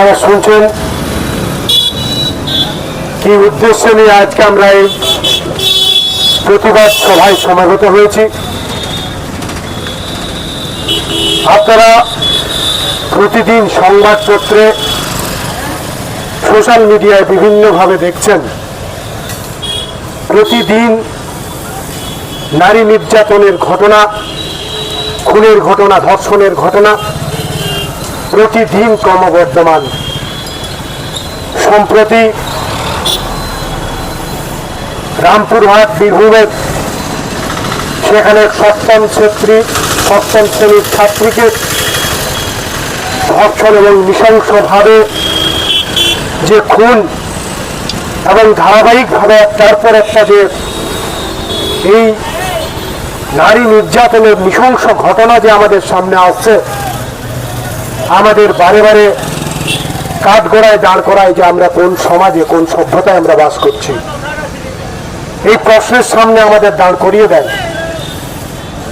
আপনারা শুনছেন? কি উদ্দেশ্য নিয়ে আজকে আমরা এই প্রতিবাদ সভায় সমাগত হয়েছি? আপনারা প্রতিদিন সংবাদপত্রে সোশ্যাল মিডিয়ায় বিভিন্নভাবে দেখছেন। প্রতিদিন নারী নির্যাতনের ঘটনা, খুনের ঘটনা, ধর্ষণের ঘটনা প্রতিদিন ক্রমবর্ধমান। সম্প্রতি রামপুরহাট বীরভূমের সেখানে সপ্তম ছাত্রী, সপ্তম শ্রেণির ছাত্রীকে ধর্ষণ এবং নৃশংসভাবে যে খুন এবং ধারাবাহিকভাবে একটার পর একটা যে এই নারী নির্যাতনের নৃশংস ঘটনা যে আমাদের সামনে আসছে আমাদের বারে বারে কাঠগড়ায় দাঁড় করায় যে আমরা কোন সমাজে, কোন সভ্যতায় আমরা বাস করছি। এই প্রশ্নের সামনে আমাদের দাঁড় করিয়ে দেয়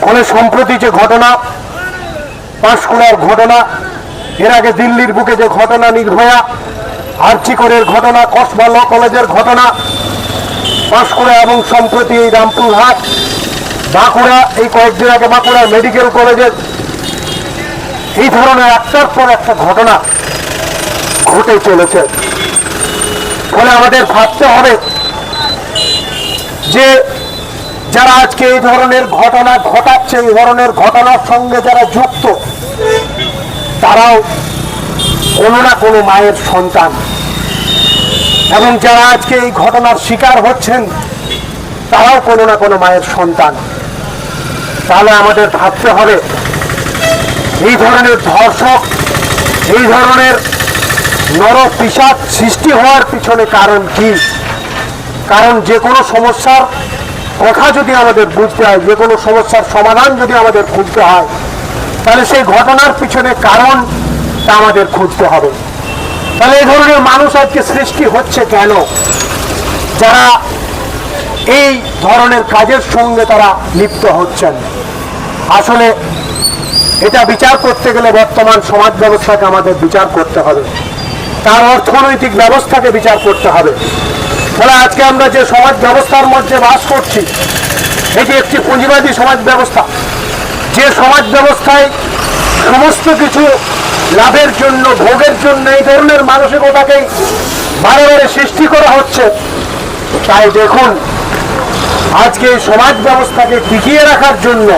ফলে সম্প্রতি যে ঘটনা, পাঁশকুড়ার ঘটনা, এর আগে দিল্লির বুকে যে ঘটনা নির্ভয়া, আর্চিকরের ঘটনা, কসবা ল কলেজের ঘটনা, পাঁশকুড়া এবং সম্প্রতি এই রামপুরহাট, বাঁকুড়া, এই কয়েকদিন আগে বাঁকুড়া মেডিকেল কলেজের এই ধরনের একটার পর একটা ঘটনা ঘটে চলেছে। ফলে আমাদের ভাবতে হবে যে যারা আজকে এই ধরনের ঘটনা ঘটাচ্ছে, এই ধরনের ঘটনার সঙ্গে যারা যুক্ত, তারাও কোনো না কোনো মায়ের সন্তান। এবং যারা আজকে এই ঘটনার শিকার হচ্ছেন, তারাও কোনো না কোনো মায়ের সন্তান। তাহলে আমাদের ভাবতে হবে এই ধরনের ধর্ষক, এই ধরনের নর পিসাদ সৃষ্টি হওয়ার পিছনে কারণ কি? কারণ যে কোনো সমস্যার কথা যদি আমাদের বুঝতে হয়, যে কোনো সমস্যার সমাধান যদি আমাদের খুঁজতে হয়, তাহলে সেই ঘটনার পিছনে কারণ তা আমাদের খুঁজতে হবে। তাহলে এই ধরনের মানুষ আজকে সৃষ্টি হচ্ছে কেন? যারা এই ধরনের কাজের সঙ্গে তারা লিপ্ত হচ্ছেন। আসলে এটা বিচার করতে গেলে বর্তমান সমাজ ব্যবস্থাকে আমাদের বিচার করতে হবে। তার অর্থনৈতিক ব্যবস্থাকে বিচার করতে হবে। ফলে আজকে আমরা যে সমাজ ব্যবস্থার মধ্যে বাস করছি, এটি একটি পুঁজিবাদী সমাজ ব্যবস্থা। যে সমাজ ব্যবস্থায় সমস্ত কিছু লাভের জন্য, ভোগের জন্য এই ধরনের মানসিকতাকেই বারে সৃষ্টি করা হচ্ছে, তাই দেখুন, আজকে সমাজ ব্যবস্থাকে টিকিয়ে রাখার জন্য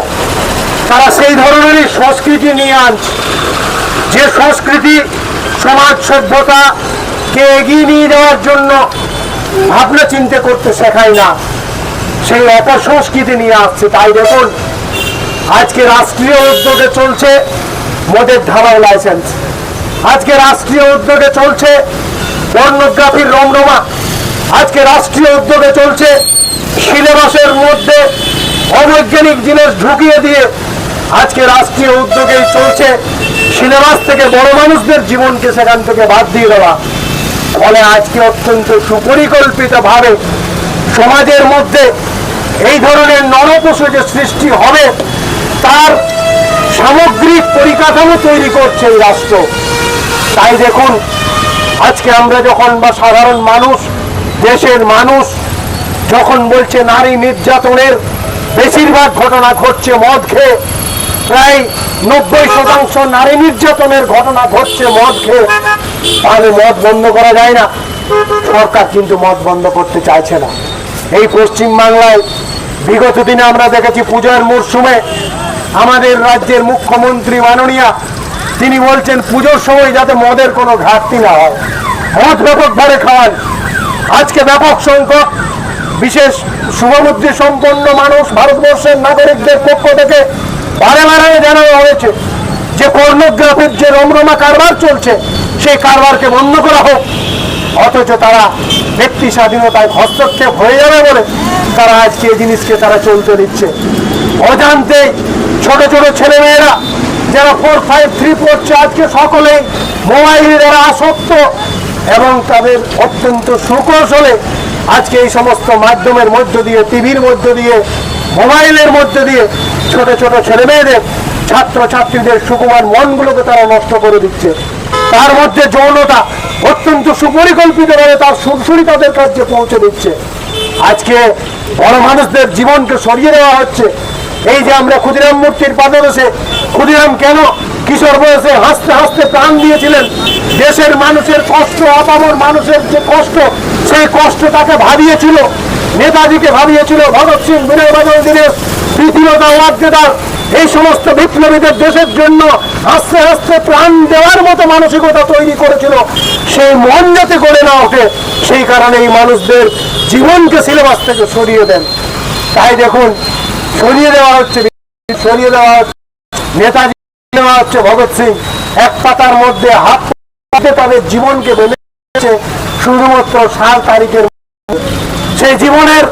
তারা সেই ধরনেরই সংস্কৃতি নিয়ে আনছে। যে সংস্কৃতি সমাজ সভ্যতাকে এগিয়ে নিয়ে যাওয়ার জন্য ভাবনা চিন্তা করতে শেখায় না, সেই অপসংস্কৃতি নিয়ে আসছে। তাই দেখুন, আজকে রাষ্ট্রীয় উদ্যোগে চলছে মদের ঢালাও লাইসেন্স। আজকে রাষ্ট্রীয় উদ্যোগে চলছে পর্নোগ্রাফির রমরমা। আজকে রাষ্ট্রীয় উদ্যোগে চলছে সিলেবাসের মধ্যে অবৈজ্ঞানিক জিনিস ঢুকিয়ে দিয়ে আজকে রাষ্ট্রীয় উদ্যোগেই চলছে সিলেবাস থেকে বড় মানুষদের জীবনকে সেখান থেকে বাদ দিয়ে দেওয়া। ফলে আজকে অত্যন্ত সুপরিকল্পিত ভাবে সমাজের মধ্যে এই ধরনের নরপশু যে সৃষ্টি হবে, তার সামগ্রিক পরিকাঠামো তৈরি করছে এই রাষ্ট্র। তাই দেখুন, আজকে আমরা যখন বা সাধারণ মানুষ, দেশের মানুষ যখন বলছে নারী নির্যাতনের বেশিরভাগ ঘটনা ঘটছে মদ খেয়ে প্রায় নব্বই শতাংশ নারী নির্যাতনের ঘটনা ঘটছে মদ খেয়ে। তাহলে মদ বন্ধ করা যায় না। সরকার কিন্তু মদ বন্ধ করতে চাইছে না। এই পশ্চিম বাংলায় বিগত দিনে আমরা দেখেছি পূজার মরশুমে আমাদের রাজ্যের মুখ্যমন্ত্রী মাননীয়া, তিনি বলছেন, পুজোর সময় যাতে মদের কোনো ঘাটতি না হয়। মদ ব্যাপকভাবে খাওয়ান। আজকে ব্যাপক সংখ্যক বিশেষ শুভবুদ্ধি সম্পন্ন মানুষ ভারতবর্ষের নাগরিকদের পক্ষ থেকে বারে বারে জানানো হয়েছে। যে পর্নোগ্রাফির যে রমরমা কারবার চলছে, সেই কারবারকে বন্ধ করা হোক। অথচ তারা ব্যক্তি স্বাধীনতায় হস্তক্ষেপ হয়ে যাবে বলে তারা আজকে এই জিনিসকে তারা চলতে দিচ্ছে। অজান্তে ছোট ছোট ছেলেমেয়েরা যারা ফোর ফাইভ থ্রি পড়ছে আজকে সকলেই মোবাইলে যারা আসক্ত এবং তাদের অত্যন্ত সুকৌশলে আজকে এই সমস্ত মাধ্যমের মধ্য দিয়ে, টিভির মধ্য দিয়ে, মোবাইলের মধ্য দিয়ে ছোট ছোট ছেলে মেয়েদের ছাত্রছাত্রীদের সুকুমার মনগুলোকে তারা নষ্ট করে দিচ্ছে। তার মধ্যে যৌনতা অত্যন্ত সুপরিকল্পিতভাবে তার সুরসুরি তাদের কাছে পৌঁছে দিচ্ছে। আজকে বড় মানুষদের জীবনকে সরিয়ে দেওয়া হচ্ছে। এই যে আমরা ক্ষুদিরাম মূর্তির পাদদেশে, ক্ষুদিরাম কেন কিশোর বয়সে হাসতে হাসতে প্রাণ দিয়েছিলেন। দেশের মানুষের কষ্ট আপামর মানুষের যে কষ্ট, সেই কষ্ট তাকে ভাবিয়েছিল। নেতাজিকে ভাবিয়েছিল ভগৎ সিং, বিনয় বাদল, দীনেশ পৃথিবীতা ওয়াদ্দেদার এই সমস্ত বিপ্লবীদের দেশের জন্য হাসতে হাসতে প্রাণ দেওয়ার মতো মানসিকতা তৈরি করেছিল। সেই মন যাতে করে না ওঠে, সেই কারণে এই মানুষদের জীবনকে সিলেবাস থেকে সরিয়ে দেন। তাই দেখুন, সরিয়ে দেওয়া হচ্ছে, সরিয়ে দেওয়া হচ্ছে। নেতাজি দেওয়া হচ্ছে ভগৎ সিং। এক পাতার মধ্যে হাত তাদের জীবনকে বেঁধেছে শুধুমাত্র সাত তারিখের সেই জীবনের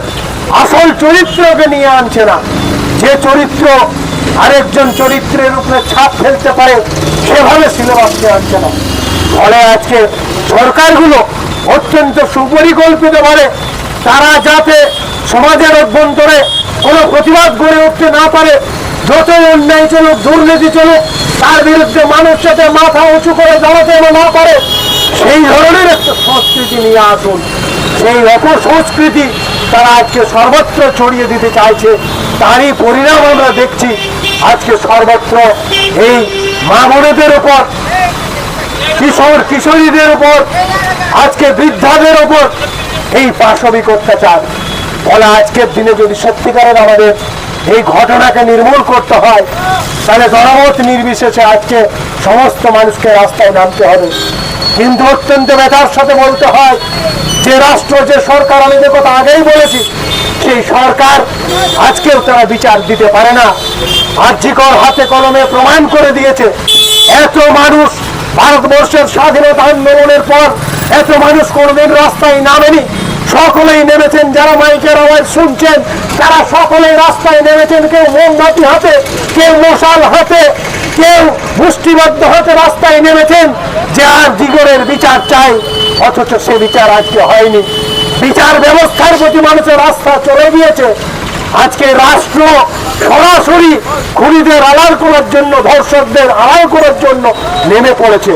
আসল চরিত্রকে নিয়ে আনছে না। যে চরিত্র আরেকজন চরিত্রের উপরে ছাপ ফেলতে পারে, সেভাবে সিলেবাসকে আনছে না। ফলে আজকে সরকারগুলো অত্যন্ত সুপরিকল্পিত ভাবে তারা যাতে সমাজের অভ্যন্তরে কোনো প্রতিবাদ গড়ে উঠতে না পারে যত অন্যায় চলুক, দুর্নীতি চলুক, তার বিরুদ্ধে মানুষ যাতে মাথা উঁচু করে দাঁড়াতে না পারে, সেই ধরনের একটা সংস্কৃতি নিয়ে আসুন। সেই অপসংস্কৃতি তারা আজকে সর্বত্র ছড়িয়ে দিতে চাইছে, তারই পরিণাম আমরা দেখছি আজকে সর্বত্র এই মা উপর, কিশোর কিশোরীদের উপর, আজকে বৃদ্ধাদের ওপর এই পাশবিক অত্যাচার। ফলে আজকের দিনে যদি সত্যিকারের আমাদের এই ঘটনাকে নির্মূল করতে হয়। তাহলে জনমত নির্বিশেষে আজকে সমস্ত মানুষকে রাস্তায় নামতে হবে। কিন্তু অত্যন্ত ব্যথার সাথে বলতে হয়, যে রাষ্ট্র, যে সরকার, আমি যে কথা আগেই বলেছি, সেই সরকার আজকেও তারা বিচার দিতে পারে না। আর্যিকর হাতে কলমে প্রমাণ করে দিয়েছে, এত মানুষ ভারতবর্ষের স্বাধীনতা আন্দোলনের পর এত মানুষ কোনোদিন রাস্তায় নামেনি। সকলেই নেমেছেন, যারা মাইকের আওয়াজ শুনছেন, তারা সকলেই রাস্তায় নেমেছেন, কেউ মোমবাতি হাতে, কেউ মশাল হাতে, কেউ মুষ্টিবদ্ধ হাতে রাস্তায় নেমেছেন যে আর দিগরের বিচার চাই, অথচ সে বিচার আজকে হয়নি। বিচার ব্যবস্থার প্রতি মানুষের আস্থা চলে গিয়েছে। আজকে রাষ্ট্র সরাসরি খুনিদের আড়াল করার জন্য, ধর্ষকদের আড়াল করার জন্য নেমে পড়েছে।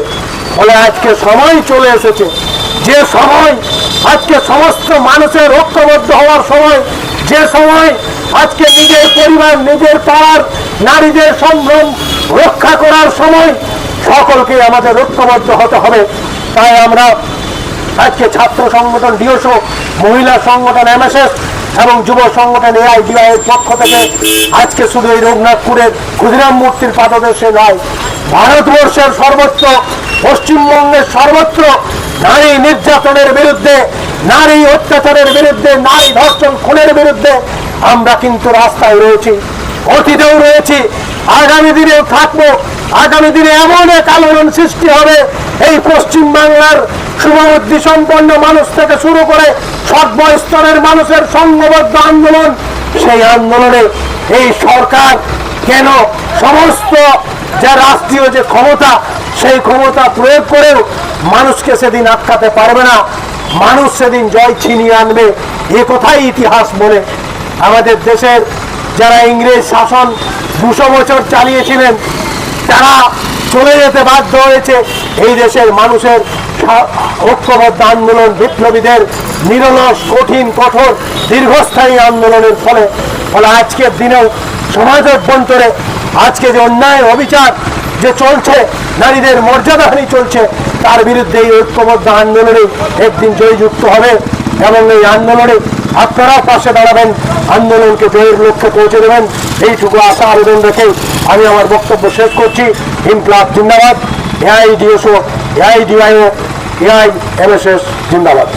ফলে আজকে সময় চলে এসেছে। যে সময় আজকে সমস্ত মানুষের ঐক্যবদ্ধ হওয়ার সময়, যে সময় আজকে নিজের পরিবার, নিজের পাড়ার নারীদের সম্ভ্রম রক্ষা করার সময় সকলকে আমাদের ঐক্যবদ্ধ হতে হবে। তাই আমরা আজকে ছাত্র সংগঠন, ডিওসো, মহিলা সংগঠন, এমএসএস এবং যুব সংগঠন, এআইডিআই এর পক্ষ থেকে আজকে শুধু এই রঘুনাথপুরের ক্ষুদিরাম মূর্তির পাদদেশে নয়, ভারতবর্ষের সর্বত্র, পশ্চিমবঙ্গের সর্বত্র নারী নির্যাতনের বিরুদ্ধে, নারী অত্যাচারের বিরুদ্ধে, নারী ধর্ষণ খুনের বিরুদ্ধে আমরা কিন্তু রাস্তায় রয়েছি, অতীতেও রয়েছি, আগামী দিনেও থাকব, আগামী দিনে এমন এক আলোড়ন সৃষ্টি হবে, এই পশ্চিম বাংলার শুভবুদ্ধি সম্পন্ন মানুষ থেকে শুরু করে সর্বস্তরের মানুষের সংঘবদ্ধ আন্দোলন, সেই আন্দোলনে এই সরকার কেন সমস্ত যে রাষ্ট্রীয় যে ক্ষমতা, সেই ক্ষমতা প্রয়োগ করেও মানুষকে সেদিন আটকাতে পারবে না। মানুষ সেদিন জয় ছিনিয়ে আনবে। এ কথাই ইতিহাস বলে। আমাদের দেশের যারা ইংরেজ শাসন দুশো বছর চালিয়েছিলেন, তারা চলে যেতে বাধ্য হয়েছে। এই দেশের মানুষের ঐক্যবদ্ধ আন্দোলন বিপ্লবীদের নিরলস, কঠিন, কঠোর, দীর্ঘস্থায়ী আন্দোলনের ফলে। ফলে আজকের দিনেও সমাজ অভ্যন্তরে আজকে যে অন্যায় অবিচার যে চলছে, নারীদের মর্যাদাহানি চলছে, তার বিরুদ্ধে এই ঐক্যবদ্ধ আন্দোলনে একদিন জয়যুক্ত হবে এবং এই আন্দোলনে আপনারাও পাশে দাঁড়াবেন, আন্দোলনকে জয়ের লক্ষ্যে পৌঁছে দেবেন। এইটুকু আশা আবেদন রেখে আমি আমার বক্তব্য শেষ করছি। ইনক্লাব জিন্দাবাদ AI DSO AI DIO AI MSS জিন্দাবাদ।